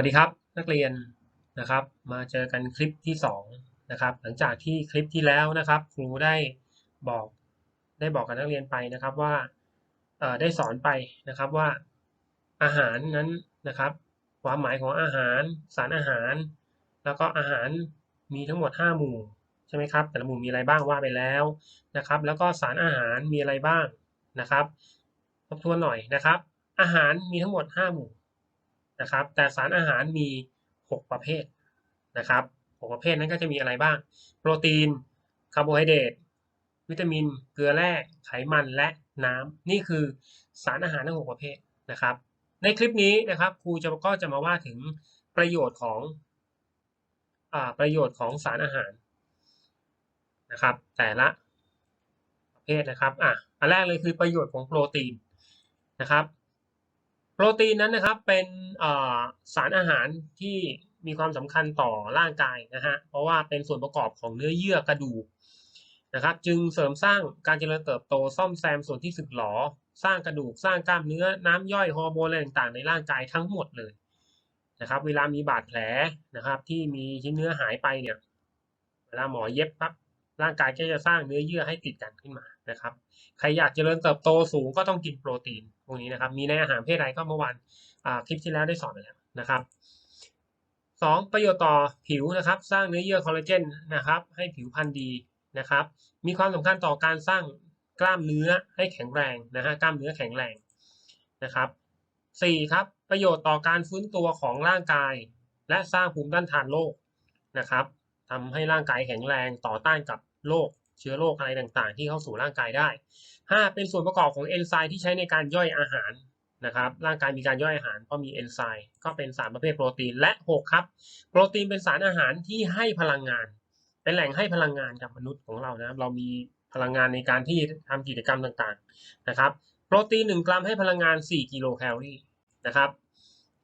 วัสดีครับนักเรียนนะครับ มาเจอกันคลิปที่2นะครับหลังจากที่คลิปที่แล้วนะครับครูได้บอกได้บอกกับนักเรียนไปนะครับว่าได้สอนไปนะครับว่าอาหารนั้นนะครับ ความหมายของอาหารสารอาหาร แล้วก็อาหารมีทั้งหมด 5 หมู่ใช่ไหมครับแต่ละหมู่มีอะไรบ้างว่าไปแล้วนะครับ แล้วก็สารอาหารมีอะไรบ้างนะครับทบทวนหน่อยนะครับ อาหารมีทั้งหมด 5 หมู่ นะครับ แต่สารอาหารมี 6 ประเภทนะครับ6ประเภทนั้นก็จะมีอะไรบ้าง โปรตีน คาร์โบไฮเดรต วิตามิน เกลือแร่ ไขมัน และน้ำนี่คือสารอาหารทั้ง 6 ประเภทนะครับ ในคลิปนี้นะครับครูจะก็จะมาว่าถึงประโยชน์ของอประโยชน์ของสารอาหารนะครับ แต่ละประเภทนะครับ อะ อันแรกเลยคือประโยชน์ของโปรตีนนะครับ โปรตีนนั้นนะครับเป็นสารอาหารที่มีความสำคัญต่อร่างกายนะฮะเพราะว่าเป็นส่วนประกอบของเนื้อเยื่อกระดูกนะครับ จึงเสริมสร้างการเจริญเติบโตซ่อมแซมส่วนที่สึกหรอสร้างกระดูกสร้างกล้ามเนื้อน้ำย่อยฮอร์โมนอะไรต่างๆในร่างกายทั้งหมดเลยนะครับเวลามีบาดแผลนะครับที่มีชิ้นเนื้อหายไปเนี่ยเวลาหมอเย็บปั๊บร่างกายก็จะสร้างเนื้อเยื่อให้ติดกันขึ้นมา นะครับ ใครอยากเจริญเติบโตสูงก็ต้องกินโปรตีนพวกนี้นะครับ มีในอาหารเพศใดก็เมื่อวานคลิปที่แล้วได้สอนไปแล้วนะครับสองประโยชน์ต่อผิวนะครับ สร้างเนื้อเยื่อคอลลาเจนนะครับ ให้ผิวพรรณดีนะครับ มีความสำคัญต่อการสร้างกล้ามเนื้อให้แข็งแรงนะฮะกล้ามเนื้อแข็งแรงนะครับสี่ครับประโยชน์ต่อการฟื้นตัวของร่างกาย และสร้างภูมิต้านทานโรคนะครับทำให้ร่างกายแข็งแรงต่อต้านกับโรค เชื้อโรคอะไรต่างๆ ที่เข้าสู่ร่างกายได้ 5. เป็นส่วนประกอบของเอนไซม์ที่ใช้ในการย่อยอาหารนะครับร่างกายมีการย่อยอาหารก็มีเอนไซม์ก็เป็นสารประเภทโปรตีนและ 6 ครับ โปรตีนเป็นสารอาหารที่ให้พลังงาน เป็นแหล่งให้พลังงานกับมนุษย์ของเรานะเรามีพลังงานในการที่ทำกิจกรรมต่างๆนะครับโปรตีน 1 กรัมให้พลังงาน 4 กิโลแคลอรี่นะครับ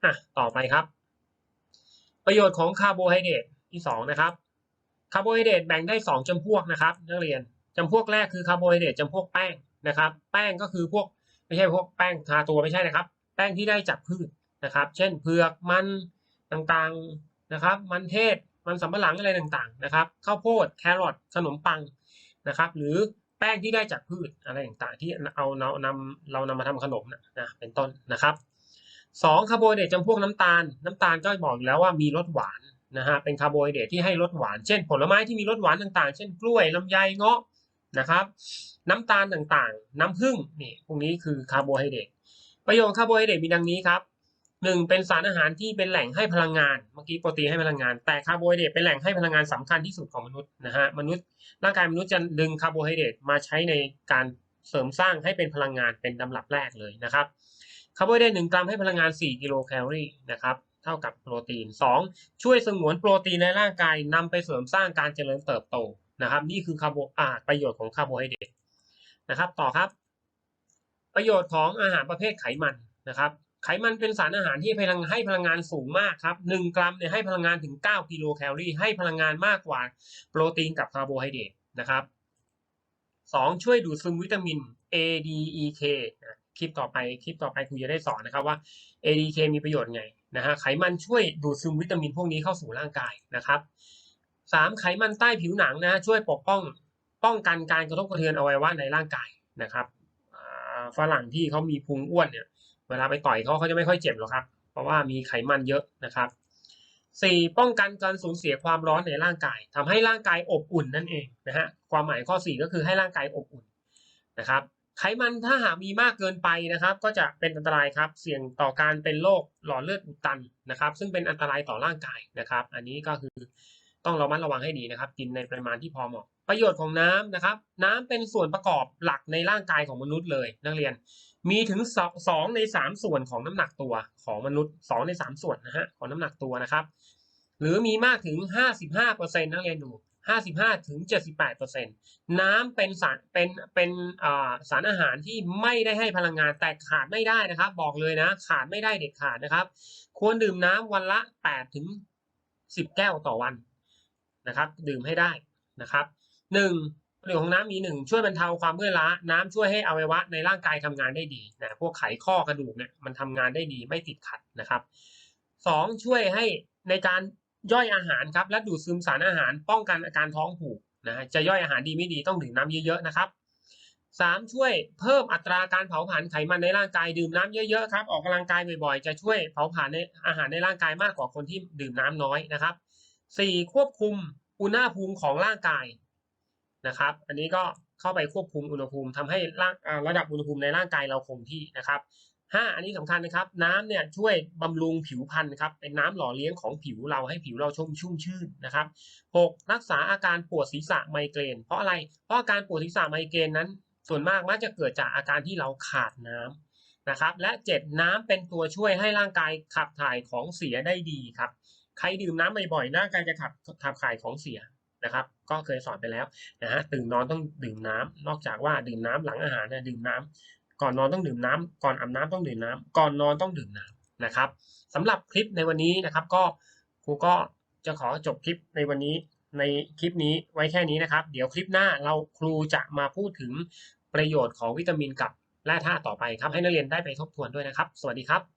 อะต่อไปครับ ประโยชน์ของคาร์โบไฮเดรตที่ 2 นะครับ คาร์โบไฮเดรตแบ่งได้ 2จำพวกนะครับนักเรียนจำพวกแรกคือคาร์โบไฮเดรตจำพวกแป้งนะครับ แป้งก็คือพวกไม่ใช่พวกแป้งทาตัวไม่ใช่นะครับ แป้งที่ได้จากพืชนะครับ เช่นเผือกมันต่างๆนะครับ มันเทศมันสำปะหลังอะไรต่างๆนะครับข้าวโพดแครอทขนมปังนะครับ หรือแป้งที่ได้จากพืชอะไรต่างๆ ที่เอาเรานำเรานำมาทำขนมนะเป็นต้นนะครับสองคาร์โบไฮเดรตจำพวกน้ำตาล น้ำตาลก็บอกแล้วว่ามีรสหวาน นะฮะเป็นคาร์โบไฮเดรตที่ให้รสหวาน เช่น ผลไม้ที่มีรสหวานต่างๆ เช่น กล้วยลำไยเงาะนะครับน้ำตาลต่างๆ น้ำผึ้งนี่พวกนี้คือคาร์โบไฮเดรตประโยชน์คาร์โบไฮเดรตมีดังนี้ครับหนึ่งเป็นสารอาหารที่เป็นแหล่งให้พลังงานเมื่อกี้โปรตีนให้พลังงาน แต่คาร์โบไฮเดรตเป็นแหล่งให้พลังงานสำคัญที่สุดของมนุษย์นะฮะมนุษย์ร่างกายมนุษย์จะดึงคาร์โบไฮเดรตมาใช้ในการเสริมสร้างให้เป็นพลังงานเป็นลำดับแรกเลยนะครับคาร์โบไฮเดรตหนึ่งกรัมให้พลังงาน 4 กิโลแคลอรี่นะครับ เท่ากับโปรตีน 2. ช่วยสงวนโปรตีนในร่างกายนำไปเสริมสร้างการเจริญเติบโตนะครับ นี่คือคาร์โบอาประโยชน์ของคาร์โบไฮเดรตนะครับ ต่อครับ ประโยชน์ของอาหารประเภทไขมันนะครับ ไขมันเป็นสารอาหารที่พลังให้พลังงานสูงมากครับ 1 กรัมเนี่ยให้พลังงานถึง 9 กิโลแคลอรี่ ให้พลังงานมากกว่าโปรตีนกับคาร์โบไฮเดรตนะครับ 2. ช่วยดูดซึมวิตามิน A D E K คลิปต่อไปคลิปต่อไปครูจะได้สอนนะครับว่า ADK มีประโยชน์ไงนะฮะไขมันช่วยดูดซึมวิตามินพวกนี้เข้าสู่ร่างกายนะครับสามไขมันใต้ผิวหนังนะช่วยปกป้องป้องกันการกระทบกระเทือนอวัยวะในร่างกายนะครับฝรั่งที่เขามีพุงอ้วนเนี่ยเวลาไปต่อยเขาเขาจะไม่ค่อยเจ็บหรอกครับ เพราะว่ามีไขมันเยอะนะครับสี่ป้องกันการสูญเสียความร้อนในร่างกายทำให้ร่างกายอบอุ่นนั่นเองนะฮะความหมายข้อสี่ก็คือให้ร่างกายอบอุ่นนะครับ ไขมันถ้าหากมีมากเกินไปนะครับ ก็จะเป็นอันตรายครับ เสี่ยงต่อการเป็นโรคหลอดเลือดอุดตันนะครับ ซึ่งเป็นอันตรายต่อร่างกายนะครับ อันนี้ก็คือต้องระมัดระวังให้ดีนะครับ กินในปริมาณที่พอเหมาะ ประโยชน์ของน้ำนะครับ น้ำเป็นส่วนประกอบหลักในร่างกายของมนุษย์เลยนักเรียน มีถึงสองในสามส่วนของน้ำหนักตัวของมนุษย์สองในสามส่วนนะฮะของน้ำหนักตัวนะครับ หรือมีมากถึงห้าสิบห้าเปอร์เซ็นต์นักเรียนดู 55ถึง78%น้ำเป็นสารเป็นเป็นสารอาหารที่ไม่ได้ให้พลังงานแต่ขาดไม่ได้นะครับ บอกเลยนะ ขาดไม่ได้เด็ดขาดนะครับ ควรดื่มน้ำวันละ8ถึง10 แก้วต่อวันนะครับ ดื่มให้ได้นะครับหนึ่งประโยชน์ของน้ำมีหนึ่งช่วยบรรเทาความเมื่อยล้า น้ำช่วยให้อวัยวะในร่างกายทำงานได้ดีนะพวกไขข้อกระดูกเนี่ยมันทำงานได้ดีไม่ติดขัดนะครับสองช่วยให้ในการ ย่อยอาหารครับและดูดซึมสารอาหารป้องกันอาการท้องผูกนะฮะจะย่อยอาหารดีไม่ดีต้องดื่มน้ำเยอะๆนะครับสามช่วยเพิ่มอัตราการเผาผลาญไขมันในร่างกายดื่มน้ำเยอะๆครับออกกำลังกายบ่อยๆ จะช่วยเผาผลาญในอาหารในร่างกายมากกว่าคนที่ดื่มน้ำน้อยนะครับสี่ควบคุมอุณหภูมิของร่างกายนะครับ อันนี้ก็เข้าไปควบคุมอุณหภูมิทำให้ระดับอุณหภูมิในร่างกายเราคงที่นะครับ ห้าอันนี้สำคัญนะครับ น้ำเนี่ยช่วยบำรุงผิวพรรณครับเป็นน้ำหล่อเลี้ยงของผิวเราให้ผิวเราชุ่มชุ่มชื่นนะครับหกรักษาอาการปวดศีรษะไมเกรน เพราะอะไรเพราะอาการปวดศีรษะไมเกรนนั้น ส่วนมากมักจะเกิดจากอาการที่เราขาดน้ำนะครับ และเจ็ดน้ำเป็นตัวช่วยให้ร่างกายขับถ่ายของเสียได้ดีครับ ใครดื่มน้ำบ่อยๆร่างกายจะขับขับถ่ายของเสียนะครับก็เคยสอนไปแล้วนะฮะตื่นนอนต้องดื่มน้ำนอกจากว่าดื่มน้ำหลังอาหารนี่ยดื่มน้ำ ก่อนนอนต้องดื่มน้ำก่อนอาบน้ำต้องดื่มน้ำก่อนนอนต้องดื่มน้ำนะครับสำหรับคลิปในวันนี้นะครับก็ครูก็จะขอจบคลิปในวันนี้ในคลิปนี้ไว้แค่นี้นะครับ เดี๋ยวคลิปหน้าเราครูจะมาพูดถึงประโยชน์ของวิตามินกับแร่ธาตุต่อไปครับ ให้นักเรียนได้ไปทบทวนด้วยนะครับ สวัสดีครับ